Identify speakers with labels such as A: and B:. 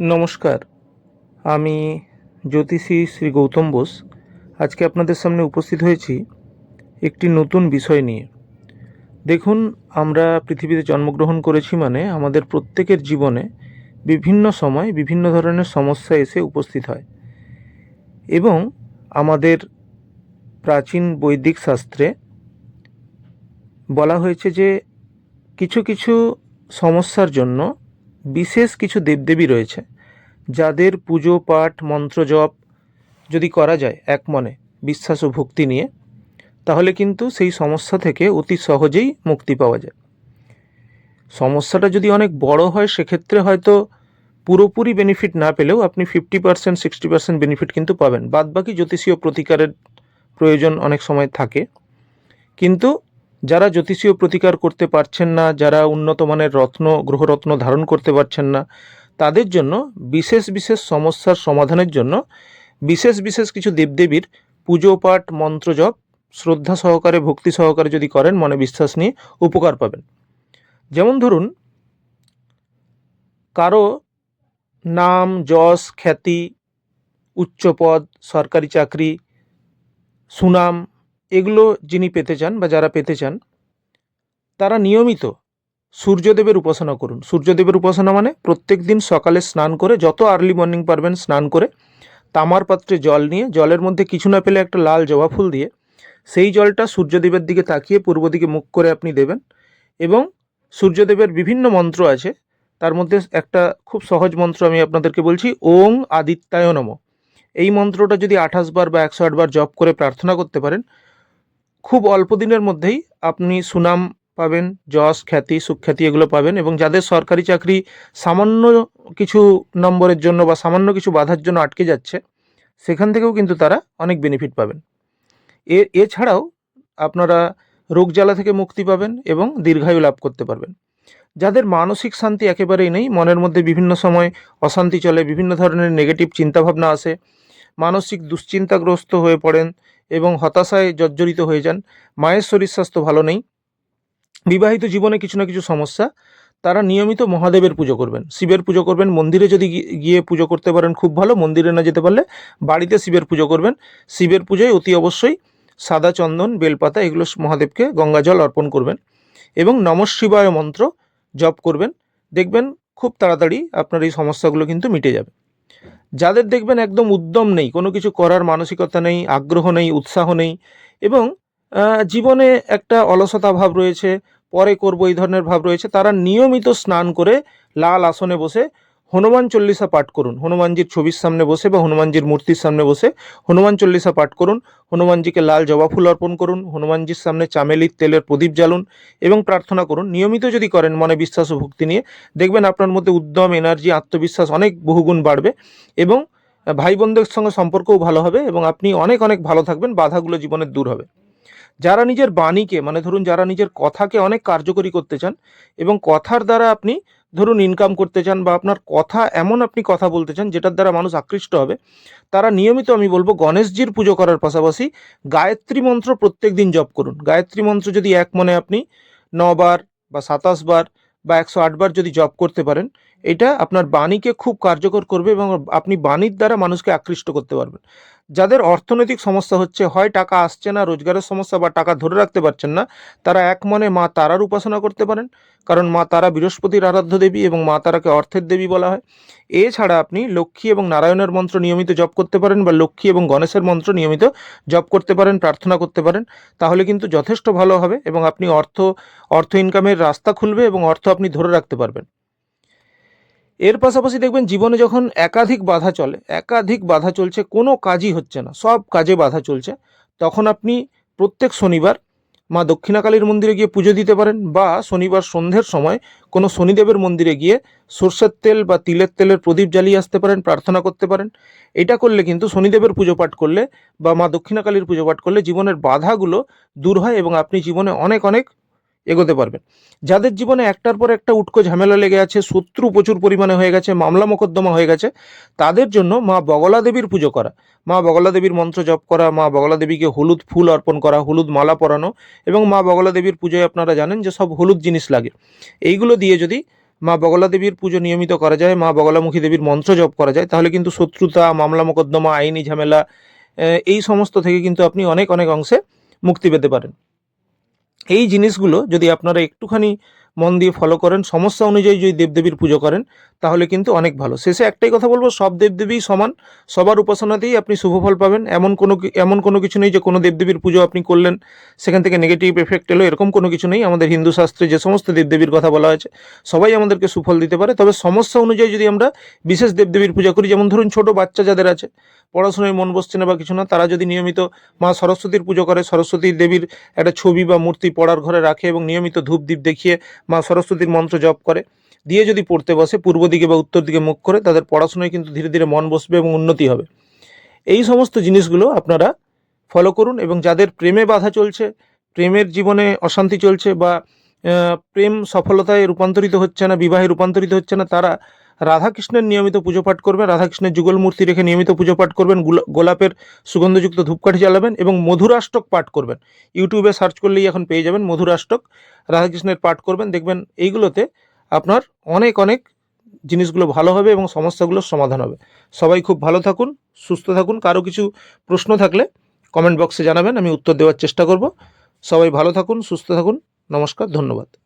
A: নমস্কার। আমি জ্যোতিষী শ্রী গৌতম বোস। আজকে আপনাদের সামনে উপস্থিত হয়েছি একটি নতুন বিষয় নিয়ে। দেখুন, আমরা পৃথিবীতে জন্মগ্রহণ করেছি মানে আমাদের প্রত্যেকের জীবনে বিভিন্ন সময় বিভিন্ন ধরনের সমস্যা এসে উপস্থিত হয়। এবং আমাদের প্রাচীন বৈদিক শাস্ত্রে বলা হয়েছে যে কিছু কিছু সমস্যার জন্য বিশেষ কিছু দেবদেবী রয়েছে, যাদের পুজো, পাঠ, মন্ত্র জপ যদি করা যায় এক মনে, বিশ্বাস ও ভক্তি নিয়ে, তাহলে কিন্তু সেই সমস্যা থেকে অতি সহজেই মুক্তি পাওয়া যায়। সমস্যাটা যদি অনেক বড় হয়, সেক্ষেত্রে হয়তো পুরোপুরি বেনিফিট না পেলেও আপনি fifty percent sixty percent benefit কিন্তু পাবেন। বাদবাকি জ্যোতিষীয় প্রতিকারের প্রয়োজন অনেক সময় থাকে। কিন্তু যারা জ্যোতিষীয় প্রতিকার করতে পারছেন না, যারা উন্নত মানের রত্ন, গ্রহরত্ন ধারণ করতে পারছেন না, তাদের জন্য বিশেষ বিশেষ সমস্যার সমাধানের জন্য বিশেষ বিশেষ কিছু দেবদেবীর পুজো পাঠ, মন্ত্র জপ, শ্রদ্ধা সহকারে, ভক্তি সহকারে যদি করেন, মনে বিশ্বাস নিয়ে উপকার পাবেন। যেমন ধরুন, কারও নাম, যশ, খ্যাতি, উচ্চপদ, সরকারি চাকরি, সুনাম এগুলো যিনি পেতে চান বা যারা পেতে চান, তারা নিয়মিত সূর্যদেবের উপাসনা করুন। সূর্যদেবের উপাসনা মানে প্রত্যেক দিন সকালে স্নান করে, যত আর্লি মর্নিং পারবেন স্নান করে, তামার পাত্রে জল নিয়ে, জলের মধ্যে কিছু না পেলে একটা লাল জবা ফুল দিয়ে, সেই জলটা সূর্যদেবের দিকে তাকিয়ে পূর্ব দিকে মুখ করে আপনি দেবেন এবং সূর্যদেবের বিভিন্ন মন্ত্র আছে, তার মধ্যে একটা খুব সহজ মন্ত্র আমি আপনাদেরকে বলছি, ওং আদিত্যায় নম। এই মন্ত্রটা যদি আঠাশ বার বা একশো আট বার জপ করে প্রার্থনা করতে পারেন খুব অল্প দিনের মধ্যেই আপনি সুনাম পাবেন, যশ, খ্যাতি সুখ্যাতি এগুলো পাবেন এবং যাদের সরকারি চাকরি সামান্য কিছু নম্বরের জন্য বা সামান্য কিছু বাধার জন্য আটকে যাচ্ছে, সেখান থেকেও কিন্তু তারা অনেক বেনিফিট পাবেন। এ এছাড়াও আপনারা রোগ জ্বালা থেকে মুক্তি পাবেন এবং দীর্ঘায়ু লাভ করতে পারবেন। যাদের মানসিক শান্তি একেবারেই নেই, মনের মধ্যে বিভিন্ন সময় অশান্তি চলে, বিভিন্ন ধরনের নেগেটিভ চিন্তাভাবনা আসে, মানসিক দুশ্চিন্তাগ্রস্ত হয়ে পড়েন এবং হতাশায় জর্জরিত হয়ে যান। মায়ের শরীর স্বাস্থ্য ভালো নেই। বিবাহিত জীবনে কিছু না কিছু সমস্যা। তারা নিয়মিত মহাদেবের পুজো করবেন। শিবের পুজো করবেন। মন্দিরে যদি গিয়ে পুজো করতে পারেন, খুব ভালো। মন্দিরে না যেতে পারলে বাড়িতে শিবের পুজো করবেন। শিবের পুজোয় অতি অবশ্যই সাদা চন্দন, বেলপাতা এগুলো মহাদেবকে গঙ্গাজল অর্পণ করবেন এবং নমঃ শিবায় মন্ত্র জপ করবেন। দেখবেন খুব তাড়াতাড়ি আপনার এই সমস্যাগুলো কিন্তু মিটে যাবে। যাদের দেখবেন একদম উদ্যম নেই, কোনো কিছু করার মানসিকতা নেই, আগ্রহ নেই, উৎসাহ নেই এবং জীবনে একটা অলসতা ভাব রয়েছে, পরে করব এই ধরনের ভাব রয়েছে, তারা নিয়মিত স্নান করে লাল আসনে বসে হনুমান চল্লিশা পাঠ করুন। হনুমানজির ছবির সামনে বসে বা হনুমানজির মূর্তির সামনে বসে হনুমান চল্লিশা পাঠ করুন। হনুমানজিকে লাল জবা ফুল অর্পণ করুন। হনুমানজির সামনে চামেলির তেলের প্রদীপ জ্বালুন এবং প্রার্থনা করুন। নিয়মিত যদি করেন মনে বিশ্বাস ও ভক্তি নিয়ে, দেখবেন আপনার মধ্যে উদ্যম এনার্জি আত্মবিশ্বাস অনেক বহুগুণ বাড়বে এবং ভাই বোনদের সঙ্গে সম্পর্কও ভালো হবে এবং আপনি অনেক অনেক ভালো থাকবেন, বাধাগুলো জীবনের দূর হবে। যারা নিজের বাণীকে মানে ধরুন যারা নিজের কথাকে অনেক কার্যকরী করতে চান এবং কথার দ্বারা আপনি ধরুন ইনকাম করতে চান বা আপনার কথা এমন আপনি কথা বলতে চান যেটার দ্বারা মানুষ আকৃষ্ট হবে, তারা নিয়মিত আমি বলব গণেশজির পুজো করার পাশাপাশি গায়ত্রী মন্ত্র প্রত্যেক দিন জপ করুন। গায়ত্রী মন্ত্র যদি এক মনে আপনি নবার বা সাতাশ বার বা একশো আটবার যদি জপ করতে পারেন, এটা আপনার বাণীকে খুব কার্যকর করবে এবং আপনি বাণীর দ্বারা মানুষকে আকৃষ্ট করতে পারবেন। যাদের অর্থনৈতিক সমস্যা হচ্ছে, হয় টাকা আসছে না, রোজগারের সমস্যা বা টাকা ধরে রাখতে পারছেন না, তারা এক মনে মা তারার উপাসনা করতে পারেন। কারণ মা তারা বৃহস্পতির আরাধ্য দেবী এবং মা তারাকে অর্থের দেবী বলা হয়। এছাড়া আপনি লক্ষ্মী এবং নারায়ণের মন্ত্র নিয়মিত জপ করতে পারেন বা লক্ষ্মী এবং গণেশের মন্ত্র নিয়মিত জপ করতে পারেন, প্রার্থনা করতে পারেন। তাহলে কিন্তু যথেষ্ট ভালো হবে এবং আপনি অর্থ অর্থ ইনকামের রাস্তা খুলবে এবং অর্থ আপনি ধরে রাখতে পারবেন। এর পাশাপাশি দেখবেন জীবনে যখন একাধিক বাধা চলে, একাধিক বাধা চলছে, কোনো কাজই হচ্ছে না, সব কাজে বাধা চলছে, তখন আপনি প্রত্যেক শনিবার মা দক্ষিণাকালীর মন্দিরে গিয়ে পুজো দিতে পারেন বা শনিবার সন্ধ্যের সময় কোনো শনিদেবের মন্দিরে গিয়ে সর্ষের তেল বা তিলের তেলের প্রদীপ জ্বালিয়ে আসতে পারেন, প্রার্থনা করতে পারেন। এটা করলে কিন্তু শনিদেবের পুজো পাঠ করলে বা মা দক্ষিণাকালীর পুজো পাঠ করলে জীবনের বাধাগুলো দূর হয় এবং আপনি জীবনে অনেক অনেক এগোতে পারবেন। যাদের জীবনে একটার পর একটা উটকো ঝামেলা লেগে আছে, শত্রু প্রচুর পরিমাণে হয়ে গেছে, মামলা মোকদ্দমা হয়ে গেছে, তাদের জন্য মা বগলা দেবীর পুজো করা, মা বগলা দেবীর মন্ত্র জপ করা, মা বগলা দেবীকে হলুদ ফুল অর্পণ করা, হলুদ মালা পরানো এবং মা বগলা দেবীর পুজোয় আপনারা জানেন যে সব হলুদ জিনিস লাগে। এইগুলো দিয়ে যদি মা বগলা দেবীর পুজো নিয়মিত করা যায়, মা বগলামুখী দেবীর মন্ত্র জপ করা যায়, তাহলে কিন্তু শত্রুতা, মামলা মোকদ্দমা, আইনি ঝামেলা এই সমস্ত থেকে কিন্তু আপনি অনেক অনেক অংশে মুক্তি পেতে পারেন। এই জিনিসগুলো যদি আপনারা একটুখানি মন দিয়ে ফলো করেন, সমস্যা অনুযায়ী যদি দেবদেবীর পুজো করেন, তাহলে কিন্তু অনেক ভালো। শেষে একটাই কথা বলব, সব দেবদেবী সমান, সবার উপাসনাতেই আপনি শুভফল পাবেন। এমন কোনো এমন কোনো কিছু নেই যে কোনো দেবদেবীর পুজো আপনি করলেন, সেখান থেকে নেগেটিভ এফেক্ট এলো, এরকম কোনো কিছু নেই। আমাদের হিন্দু শাস্ত্রে যে সমস্ত দেবদেবীর কথা বলা হয়েছে, সবাই আমাদেরকে সুফল দিতে পারে। তবে সমস্যা অনুযায়ী যদি আমরা বিশেষ দেবদেবীর পূজা করি, যেমন ধরুন ছোট বাচ্চা যাদের আছে, পড়াশোনায় মন বসছে না বা কিছু না, তারা যদি নিয়মিত মা সরস্বতীর পুজো করে, সরস্বতী দেবীর একটা ছবি বা মূর্তি পড়ার ঘরে রাখে এবং নিয়মিত ধূপ দ্বীপ দেখিয়ে মা সরস্বতীর মন্ত্র জপ করে। দিয়ে যদি পড়তে বসে, পূর্ব দিকে বা উত্তর দিকে মুখ করে, তাদের পড়াশোনায় কিন্তু ধীরে ধীরে মন বসবে এবং উন্নতি হবে। এই সমস্ত জিনিসগুলো আপনারা ফলো করুন এবং যাদের প্রেমে বাধা চলছে, প্রেমের জীবনে অশান্তি চলছে বা প্রেম সফলতায় রূপান্তরিত হচ্ছে না, বিবাহে রূপান্তরিত হচ্ছে না, তারা রাধাকৃষ্ণের নিয়মিত পুজো পাঠ করবেন, রাধাকৃষ্ণের যুগল মূর্তি রেখে নিয়মিত পুজো পাঠ করবেন, গুলা- গোলাপের সুগন্ধযুক্ত ধূপকাঠি জ্বালাবেন এবং মধুরাষ্টক পাঠ করবেন। ইউটিউবে সার্চ করলেই এখন পেয়ে যাবেন মধুরাষ্টক। রাধাকৃষ্ণের পাঠ করবেন, দেখবেন এইগুলোতে আপনার অনেক অনেক জিনিসগুলো ভালো হবে এবং সমস্যাগুলোর সমাধান হবে। সবাই খুব ভালো থাকুন, সুস্থ থাকুন। কারও কিছু প্রশ্ন থাকলে কমেন্ট বক্সে জানাবেন, আমি উত্তর দেওয়ার চেষ্টা করব। সবাই ভালো থাকুন, সুস্থ থাকুন। নমস্কার, ধন্যবাদ।